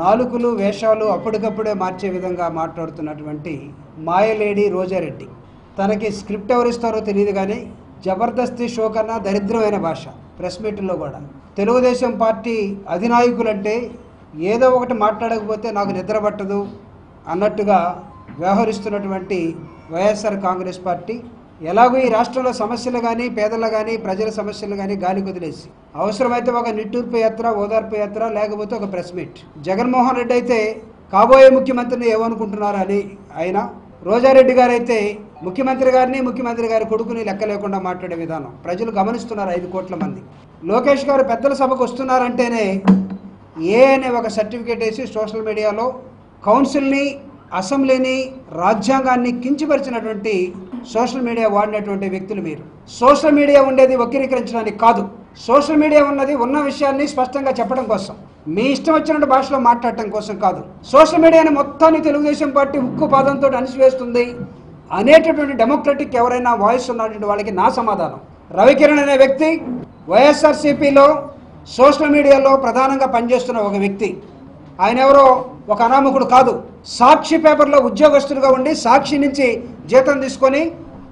నాలుకలు వేషాలు అప్పటికప్పుడే మార్చే విధంగా మాట్లాడుతున్నటువంటి మాయలేడి రోజారెడ్డి. తనకి స్క్రిప్ట్ ఎవరిస్తారో తెలియదు కానీ జబర్దస్తి షో కన్నా దరిద్రమైన భాష ప్రెస్ మీట్లో కూడా. తెలుగుదేశం పార్టీ అధినాయకులంటే ఏదో ఒకటి మాట్లాడకపోతే నాకు నిద్ర పట్టదు అన్నట్టుగా వ్యవహరిస్తున్నటువంటి వైఎస్ఆర్ కాంగ్రెస్ పార్టీ ఎలాగో ఈ రాష్ట్రంలో సమస్యలు కానీ పేదలు కానీ ప్రజల సమస్యలు కానీ గాలి కుదిలేసి అవసరమైతే ఒక నిట్టూర్పు యాత్ర ఓదార్పు యాత్ర లేకపోతే ఒక ప్రెస్ మీట్. జగన్మోహన్ రెడ్డి అయితే కాబోయే ముఖ్యమంత్రిని ఏమనుకుంటున్నారని ఆయన రోజారెడ్డి గారైతే ముఖ్యమంత్రి గారిని ముఖ్యమంత్రి గారి కొడుకుని లెక్క లేకుండా మాట్లాడే విధానం. ప్రజలు గమనిస్తున్నారు ఐదు కోట్ల మంది. లోకేష్ గారు పెద్దల సభకు వస్తున్నారంటేనే ఏ అనే ఒక సర్టిఫికేట్ వేసి సోషల్ మీడియాలో కౌన్సిల్ని అసెంబ్లీని రాజ్యాంగాన్ని కించపరిచినటువంటి సోషల్ మీడియా వాడినటువంటి వ్యక్తులు మీరు. సోషల్ మీడియా ఉండేది వక్రీకరించడానికి కాదు. సోషల్ మీడియా ఉన్నది ఉన్న విషయాన్ని స్పష్టంగా చెప్పడం కోసం. మీ ఇష్టం వచ్చినట్టు భాషలో మాట్లాడటం కోసం కాదు. సోషల్ మీడియాని మొత్తాన్ని తెలుగుదేశం పార్టీ ఉక్కు పాదంతో అణిచివేస్తుంది అనేటటువంటి డెమోక్రటిక్ ఎవరైనా వాయిస్ ఉన్నటువంటి వాళ్ళకి నా సమాధానం. రవికిరణ్ అనే వ్యక్తి వైఎస్ఆర్సీపీలో సోషల్ మీడియాలో ప్రధానంగా పనిచేస్తున్న ఒక వ్యక్తి. ఆయన ఎవరో ఒక అనామకుడు కాదు. సాక్షి పేపర్లో ఉద్యోగస్తులుగా ఉండి సాక్షి నుంచి జీతం తీసుకొని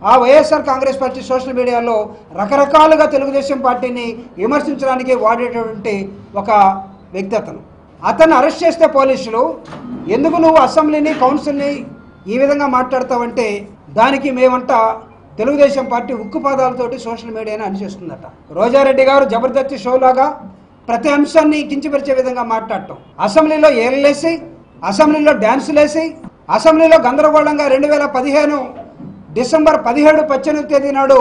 ఆ వైఎస్ఆర్ కాంగ్రెస్ పార్టీ సోషల్ మీడియాలో రకరకాలుగా తెలుగుదేశం పార్టీని విమర్శించడానికి వాడేటటువంటి ఒక వ్యక్తి అతను. అతన్ని అరెస్ట్ చేస్తే పోలీసులు ఎందుకు నువ్వు అసెంబ్లీని కౌన్సిల్ని ఈ విధంగా మాట్లాడతావంటే దానికి మేమంట తెలుగుదేశం పార్టీ ఉక్కుపాదాలతోటి సోషల్ మీడియాని అనిచేస్తుందట రోజారెడ్డి గారు జబర్దస్తి షోలాగా ప్రతి అంశాన్ని కించపరిచే విధంగా మాట్లాడటం. అసెంబ్లీలో ఏళ్ళేసి అసెంబ్లీలో డ్యాన్సులేసి అసెంబ్లీలో గందరగోళంగా రెండు వేల పదిహేను డిసెంబర్ పదిహేడు పద్దెనిమిది తేదీ నాడు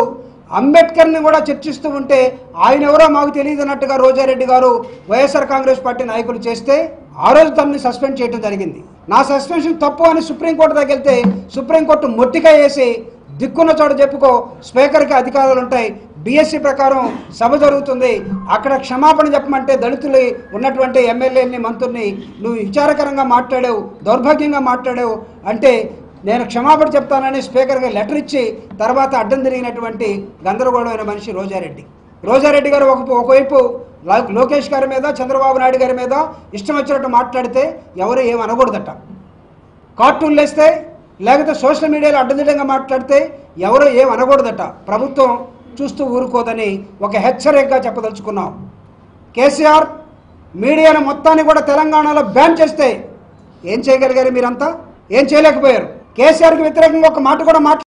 అంబేద్కర్ని కూడా చర్చిస్తూ ఉంటే ఆయన ఎవరో మాకు తెలియదన్నట్టుగా రోజారెడ్డి గారు వైఎస్ఆర్ కాంగ్రెస్ పార్టీ నాయకులు చేస్తే ఆ రోజు తనని సస్పెండ్ చేయడం జరిగింది. నా సస్పెన్షన్ తప్పు అని సుప్రీంకోర్టు దగ్గరికి వెళ్తే సుప్రీంకోర్టు మొట్టిగా వేసి దిక్కున్న చోట చెప్పుకో స్పీకర్కి అధికారాలు ఉంటాయి బీఎస్సీ ప్రకారం సభ జరుగుతుంది. అక్కడ క్షమాపణ చెప్పమంటే దళితులు ఉన్నటువంటి ఎమ్మెల్యేని మంత్రుల్ని నువ్వు విచారకరంగా మాట్లాడావు దౌర్భాగ్యంగా మాట్లాడావు అంటే నేను క్షమాపణ చెప్తానని స్పీకర్గా లెటర్ ఇచ్చి తర్వాత అడ్డం తిరిగినటువంటి గందరగోళమైన మనిషి రోజారెడ్డి. రోజారెడ్డి గారు ఒక ఒకవైపు లోకేష్ గారి మీద చంద్రబాబు నాయుడు గారి మీద ఇష్టం వచ్చినట్టు మాట్లాడితే ఎవరు ఏం అనకూడదట. కార్టూన్లు వేస్తే లేకపోతే సోషల్ మీడియాలో అడ్డదిడ్డంగా మాట్లాడితే ఎవరో ఏం అనకూడదట. ప్రభుత్వం చూస్తూ ఊరుకోదని ఒక హెచ్చరికగా చెప్పదలుచుకున్నాం. కేసీఆర్ మీడియాను మొత్తాన్ని కూడా తెలంగాణలో బ్యాన్ చేస్తే ఏం చేయగలిగారు మీరంతా? ఏం చేయలేకపోయారు? కేసీఆర్కి వ్యతిరేకంగా ఒక మాట కూడా మాట్లా